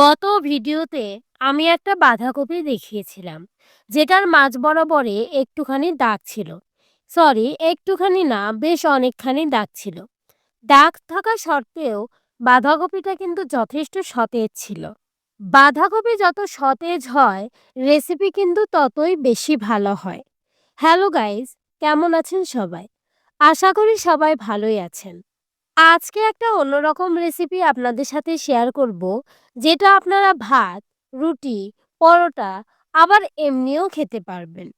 গত ভিডিওতে আমি একটা বাঁধাকপি দেখিয়েছিলাম, যেটার মাঝ বরাবরে একটুখানি দাগ ছিল। সরি, একটুখানি না, বেশ অনেকখানি দাগ ছিল। দাগ থাকা সত্ত্বেও বাঁধাকপিটা কিন্তু যথেষ্ট সতেজ ছিল। বাঁধাকপি যত সতেজ হয় রেসিপি কিন্তু ততই বেশি ভালো হয়। হ্যালো গাইস কেমন আছেন সবাই? আশা করি সবাই ভালোই আছেন। আজকে একটা অন্যরকম রেসিপি আপনাদের সাথে শেয়ার করব। যেটা আপনারা ভাত, রুটি, পরোটা, আবার এমনিও খেতে পারবেন।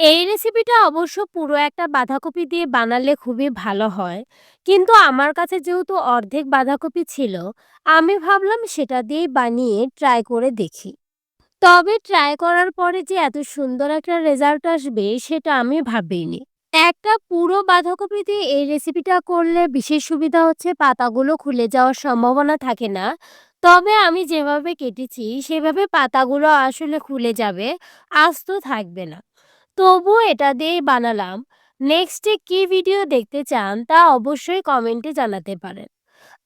এই রেসিপিটা অবশ্য পুরো একটা বাঁধাকপি দিয়ে বানালে খুবই ভালো হয়। কিন্তু আমার কাছে যেহেতু অর্ধেক বাঁধাকপি ছিল, আমি ভাবলাম সেটা দিয়েই বানিয়ে ট্রাই করে দেখি। তবে ট্রাই করার পরে যে এত সুন্দর একটা রেজাল্ট আসবে, সেটা আমি ভাবিনি। একটা পুরো বাঁধাকপি দিয়ে এই রেসিপিটা করলে বিশেষ সুবিধা হচ্ছে পাতাগুলো খুলে যাওয়ার সম্ভাবনা থাকে না। তবে আমি যেভাবে কেটেছি, সেভাবে পাতাগুলো আসলে খুলে যাবে, আস্ত থাকবে না। তবুও এটা দিয়েই বানালাম। নেক্সটে কি ভিডিও দেখতে চান তা অবশ্যই কমেন্টে জানাতে পারেন।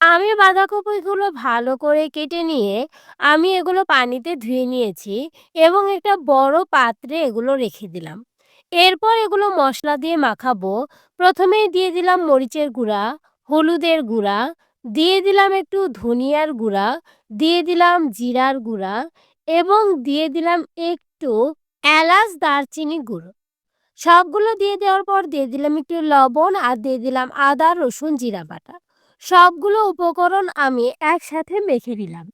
আমি বাঁধাকপিগুলো ভালো করে কেটে নিয়ে আমি এগুলো পানিতে ধুয়ে নিয়েছি এবং একটা বড় পাত্রে এগুলো রেখে দিলাম। এরপর এগুলো মশলা দিয়ে মাখাবো। প্রথমেই দিয়ে দিলাম মরিচের গুঁড়া, হলুদের গুঁড়া, দিয়ে দিলাম একটু ধনিয়ার গুঁড়া, দিয়ে দিলাম জিরার গুঁড়া এবং দিয়ে দিলাম একটু এলাচ দারচিনি গুঁড়ো। সবগুলো দিয়ে দেওয়ার পর দিয়ে দিলাম একটু লবণ আর দিয়ে দিলাম আদা, রসুন, জিরা বাটা। সবগুলো উপকরণ আমি একসাথে মেখে নিলাম।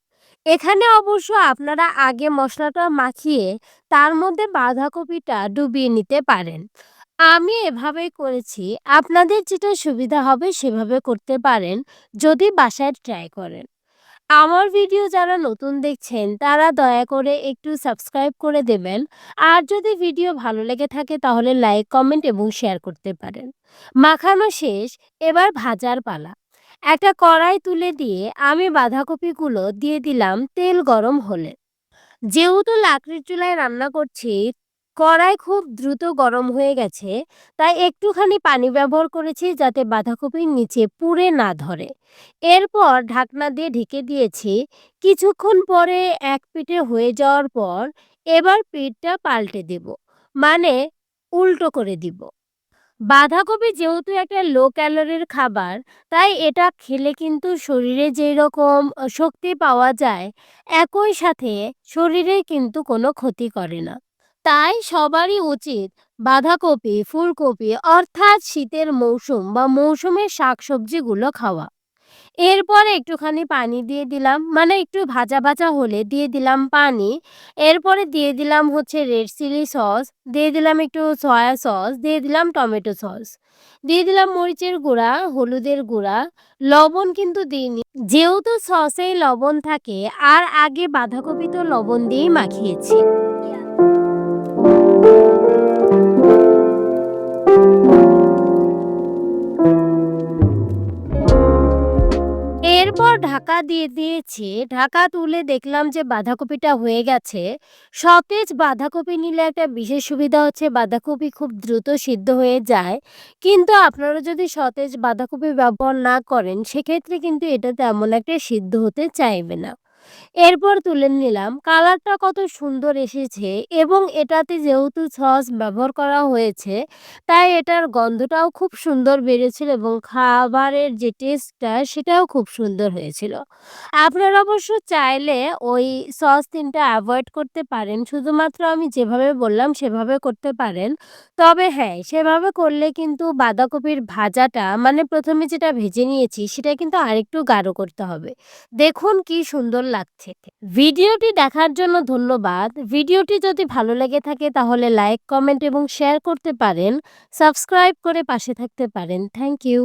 এখানে অবশ্য আপনারা আগে মশলাটা মাখিয়ে তার মধ্যে বাঁধাকপিটা ডুবিয়ে নিতে পারেন। আমি এভাবেই করেছি। আপনাদের যেটা সুবিধা হবে সেভাবে করতে পারেন যদি বাসায় ট্রাই করেন। আমার ভিডিও যারা নতুন দেখছেন তারা দয়া করে একটু সাবস্ক্রাইব করে দেবেন। আর যদি ভিডিও ভালো লেগে থাকে তাহলে লাইক, কমেন্ট এবং শেয়ার করতে পারেন। মাখানো শেষ, এবার ভাজার পালা। একটা কড়াই তুলে দিয়ে আমি বাঁধাকপিগুলো দিয়ে দিলাম তেল গরম হলে। যেহেতু লাকড়ির চুলায় রান্না করছি, কড়াই খুব দ্রুত গরম হয়ে গেছে, তাই একটুখানি পানি ব্যবহার করেছি যাতে বাঁধাকপির নিচে পুড়ে না ধরে। এরপর ঢাকনা দিয়ে ঢেকে দিয়েছি। কিছুক্ষণ পরে এক পিঠে হয়ে যাওয়ার পর এবার পিঠটা পাল্টে দেব মানে উল্টো করে দিব। বাঁধাকপি যেহেতু একটা লো ক্যালোরির খাবার, তাই এটা খেলে কিন্তু শরীরে যেই রকম শক্তি পাওয়া যায়, একই সাথে শরীরে কিন্তু কোনো ক্ষতি করে না। তাই সবারই উচিত বাঁধাকপি, ফুলকপি অর্থাৎ শীতের মৌসুম বা মৌসুমের শাকসবজিগুলো খাওয়া। এরপর একটুখানি পানি দিয়ে দিলাম। মানে একটু ভাজা ভাজা হলে দিয়ে দিলাম পানি। এরপরে দিয়ে দিলাম হচ্ছে রেড চিলি সস। দিয়ে দিলাম একটু সয়া সস। দিয়ে দিলাম টমেটো সস। দিয়ে দিলাম মরিচের গুঁড়া, হলুদের গুঁড়া। লবণ কিন্তু দিইনি। যেহেতু সসে লবণ থাকে, আর আগে বাঁধাকপি তো লবণ দিয়েই মাখিয়েছি। এরপর ঢাকা দিয়ে দিয়েছি। ঢাকা তুলে দেখলাম যে বাঁধাকপিটা হয়ে গেছে। সতেজ বাঁধাকপি নিলে একটা বিশেষ সুবিধা হচ্ছে বাঁধাকপি খুব দ্রুত সিদ্ধ হয়ে যায়। কিন্তু আপনারা যদি সতেজ বাঁধাকপি ব্যবহার না করেন, সেক্ষেত্রে কিন্তু এটা তেমন একটা সিদ্ধ হতে চাইবে না। এরপর তুলে নিলাম কালারটা কত সুন্দর এসেছে এবং এটাতে যেহেতু সস ব্যবহার করা হয়েছে, তাই এটার গন্ধটাও খুব সুন্দর বেড়েছিল এবং খাবারের যে টেস্টটা সেটাও খুব সুন্দর হয়েছিল। আপনারা অবশ্য চাইলে ওই সস তিনটা অ্যাভয়েড করতে পারেন, শুধুমাত্র আমি যেভাবে বললাম সেভাবে করতে পারেন। তবে হ্যাঁ সেভাবে করলে কিন্তু বাঁধাকপির ভাজাটা মানে প্রথমে যেটা ভেজে নিয়েছি সেটা কিন্তু আরেকটু গাঢ় করতে হবে। দেখুন কি সুন্দর লাগছে। ভিডিওটি দেখার জন্য ধন্যবাদ। ভিডিওটি যদি ভালো লেগে থাকে তাহলে লাইক, কমেন্ট এবং শেয়ার করতে পারেন। সাবস্ক্রাইব করে পাশে থাকতে পারেন। Thank you.